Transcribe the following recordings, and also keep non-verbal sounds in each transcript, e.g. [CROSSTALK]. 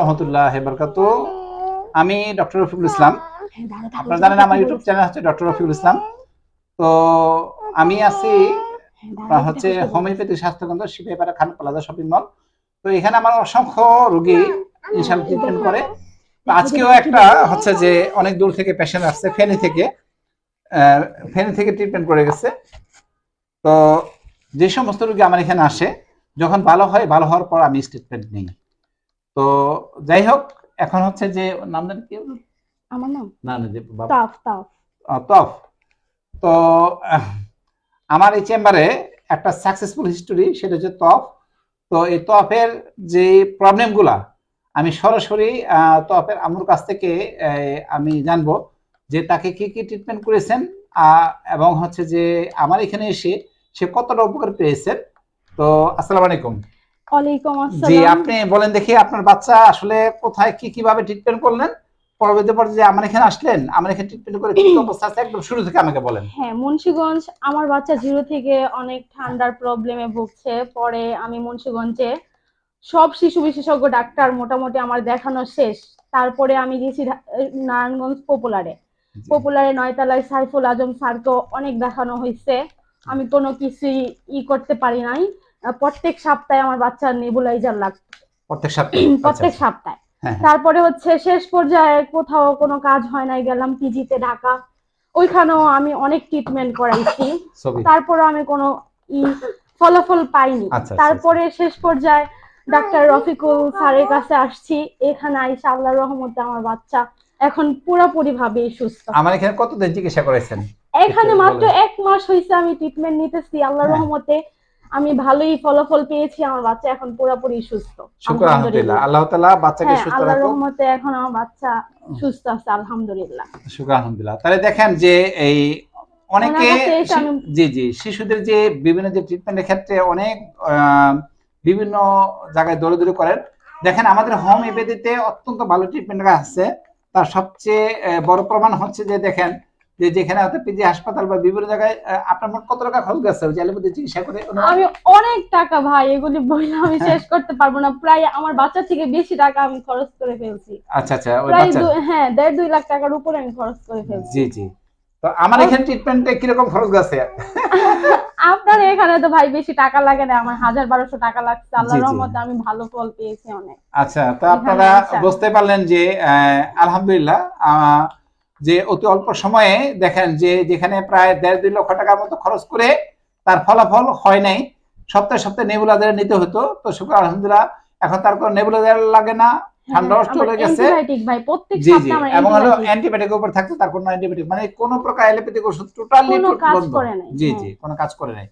রহমতুল্লাহ বরকাত। আমি ডক্টর রফিকুল ইসলাম। আপনারা জানেন আমার ইউটিউব চ্যানেল হচ্ছে ডক্টর রফিকুল ইসলাম। তো আমি আছি হচ্ছে হোমিওপ্যাথি স্বাস্থ্যকেন্দ্র শিবেপাড়া খান প্লাজা শপিং মল। তো এখানে আমার অসংখ্য রোগী ইনশাল ট্রিটমেন্ট করে। আজকেও একটা হচ্ছে যে অনেক দূর থেকে পেশেন্ট আসছে, ফেনী থেকে ফেনী থেকে ট্রিটমেন্ট করে গেছে। তো যে সমস্ত রোগী আমার এখানে আসে, যখন ভালো হয়, ভালো হওয়ার পর আমি স্টেটমেন্ট নিই। তো যাই হোক এখন হচ্ছে যে নাম জানি কি? আমার নাম? না না যে তাফ তাফ। তফ। তো আমার এই চেম্বারে একটা সাকসেসফুল হিস্টোরি সেটা হচ্ছে তফ। তো এই তফের যে প্রবলেমগুলা আমি সরাসরি আহ, তফের আমুর কাছ থেকে আমি জানব যে তাকে কি কি ট্রিটমেন্ট করেছেন আহ, এবং হচ্ছে যে আমার এখানে এসে সে কতটা উপকার পেয়েছেন তো আসসালামু আলাইকুম। ওয়ালাইকুম জি আসসালাম। আপনি বলেন দেখি আপনার বাচ্চা আসলে কোথায় কি কীভাবে ট্রিটমেন্ট করলেন? পরবর্তী পর্যায়ে আমার এখানে আসলেন আমার এখানে ট্রিটমেন্ট করে কি [COUGHS] অবস্থা আছে? একদম শুরু থেকে আমাকে বলেন। হ্যাঁ মুন্সিগঞ্জ আমার বাচ্চা জিরো থেকে অনেক ঠান্ডার প্রবলেমে ভুগছে। পরে আমি মুন্সিগঞ্জে সব শিশু বিশেষজ্ঞ ডাক্তার মোটামুটি আমার দেখানো শেষ। তারপরে আমি গেছি নারায়ণগঞ্জ পপুলারে। পপুলারে নয়তলায় সাইফুল আজম স্যারকে অনেক দেখানো হয়েছে আমি কোনো কিছুই ই করতে পারি নাই। প্রত্যেক সপ্তাহে আমার বাচ্চার নেবুলাইজার লাগতো। প্রত্যেক সপ্তাহে? প্রত্যেক আচ্ছা, সপ্তাহে। হ্যাঁ, হ্যাঁ। তারপরে হচ্ছে শেষ পর্যায়ে কোথাও কোনো কাজ হয় নাই গেলাম পিজিতে ঢাকা। ওইখানেও আমি অনেক ট্রিটমেন্ট করাইছি। তারপরে আমি কোনো ফলাফল পাইনি। আচ্ছা, আচ্ছা, তারপরে শেষ পর্যায়ে ডাক্তার রফিকুল স্যারের কাছে আসছি। এখানে আইসা আল্লাহর রহমতে আমার বাচ্চা এখন পুরোপুরি ভাবে সুস্থ। আমার এখানে কতদিন চিকিৎসা করেছেন এখানে মাত্র এক মাস হয়েছে আমি ট্রিটমেন্ট নিতেছি। আল্লাহর হ্যাঁ। রহমতে আমি ভালোই ফলাফল পেয়েছি আমার বাচ্চা এখন পুরোপুরি সুস্থ। শুক্র আলহামদুলিল্লাহ। আল্লাহ তাআলা বাচ্চাকে হ্যাঁ সুস্থ রাখুন রহমতে এখন আমার বাচ্চা সুস্থ আছে আলহামদুলিল্লাহ। শুক্র আলহামদুলিল্লাহ। তাহলে দেখেন যে এই অনেকে জি জি শিশুদের যে বিভিন্ন যে ট্রিটমেন্টের ক্ষেত্রে অনেক বিভিন্ন জায়গায় দৌড়ে দৌড়ে করেন দেখেন আমাদের হোম এপেদিতে অত্যন্ত ভালো ট্রিটমেন্ট আছে। তার সবচেয়ে বড় প্রমাণ হচ্ছে যে দেখেন যে যেখানে পিজি হাসপাতাল বা বিভিন্ন জায়গায় আপনার মোট কত টাকা খরচ গেছে যে অ্যালোপ্যাথি চিকিৎসা করে আমি অনেক টাকা ভাই এগুলি বইলে আমি শেষ করতে পারব না। প্রায় আমার বাচ্চা থেকে বেশি টাকা আমি খরচ করে ফেলছি। আচ্ছা আচ্ছা ওই বাচ্চা হ্যাঁ দেড় দুই লাখ টাকার উপরে আমি খরচ করে ফেলছি। জি। জি তো আমার এখানে ট্রিটমেন্টে কীরকম খরচ গেছে আপনার এখানে তো ভাই বেশি টাকা লাগে না আমার হাজার বারোশো টাকা লাগছে। আল্লাহ জি, জি। রহমতে আমি ভালো ফল পেয়েছি অনেক। আচ্ছা তো আপনারা আচ্ছা। বুঝতে পারলেন যে আলহামদুলিল্লাহ যে অতি অল্প সময়ে দেখেন যে যেখানে প্রায় দেড় দুই লক্ষ টাকার মতো খরচ করে তার ফলাফল হয় নাই। সপ্তাহে সপ্তাহে নেবুলাজার নিতে হতো। তো শুক্র আলহামদুলিল্লাহ এখন তার কোনো নেবুলাজার লাগে না। হ্যাঁ, আমার হয়ে গেছে। antibiotic ভাই প্রত্যেক জি জি এবং হলো অ্যান্টিবায়োটিক উপর থাকতো তার কোনো অ্যান্টিবায়োটিক মানে কোনো প্রকার অ্যালোপ্যাথিক ওষুধ টোটালি কোনো কাজ করে নাই, জি হ্যাঁ। জি কোনো কাজ করে নাই।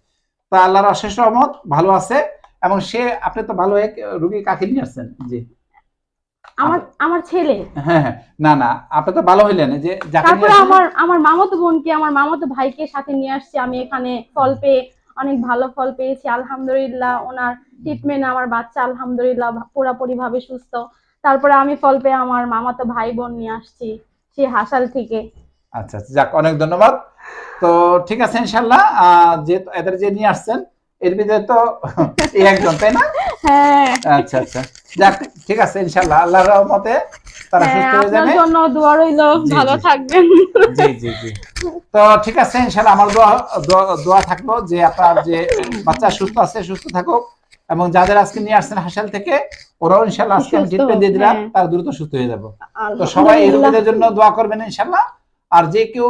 তো আল্লাহর অশেষ রহমত ভালো আছে। এবং সে আপনি তো ভালো এক রোগী কাকে নিয়ে আসছেন? জি। আমার আমার ছেলে। হ্যাঁ হ্যাঁ। না না আপনি তো ভালো হইলেন। যে তারপরে আমার আমার মামাতো বোনকে আমার মামাতো ভাইকে সাথে নিয়ে আসছি। আমি এখানে ফল পেয়ে অনেক ভালো ফল পেয়েছি। আলহামদুলিল্লাহ ওনার ট্রিটমেন্ট আমার বাচ্চা আলহামদুলিল্লাহ পুরাপুরি ভাবে সুস্থ। তারপরে আমি ফল পেয়ে আমার মামাতো ভাই বোন নিয়ে আসছি সে হাসাল থেকে। আচ্ছা আচ্ছা, যাক অনেক ধন্যবাদ। তো ঠিক আছে ইনশাল্লাহ। যে এদের যে নিয়ে আসছেন এর ভিতরে তো একজন তাই না? হ্যাঁ। আচ্ছা আচ্ছা। যাক ঠিক আছে ইনশাল্লাহ আল্লাহর রহমতে তারা হ্যাঁ সুস্থ হয়ে আপনার জন্য দোয়া রইল ভালো থাকবেন। জি জি জি। তো ঠিক আছে ইনশাল্লাহ আমার দোয়া দোয়া- থাকল যে আপনার যে বাচ্চা সুস্থ আছে সুস্থ থাকুক এবং যাদের আজকে নিয়ে আসছেন হাসাল থেকে ওরাও ইনশাল্লাহ আজকে আমি ট্রিটমেন্ট দিয়ে দিলাম হ্যাঁ। তারা দ্রুত সুস্থ হয়ে যাব। তো সবাই এই রোগীদের জন্য দোয়া করবেন ইনশাল্লাহ আর যে কেউ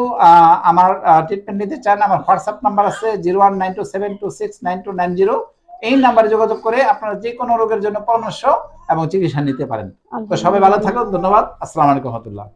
আমার ট্রিটমেন্ট নিতে চান আমার হোয়াটসঅ্যাপ নাম্বার আছে zero one nine two seven two six nine two nine zero এই নাম্বারে যোগাযোগ করে আপনারা যে কোনো রোগের জন্য পরামর্শ এবং চিকিৎসা নিতে পারেন। তো সবাই ভালো থাকুন ধন্যবাদ। আসসালামু আলাইকুম রহমতুল্লাহ।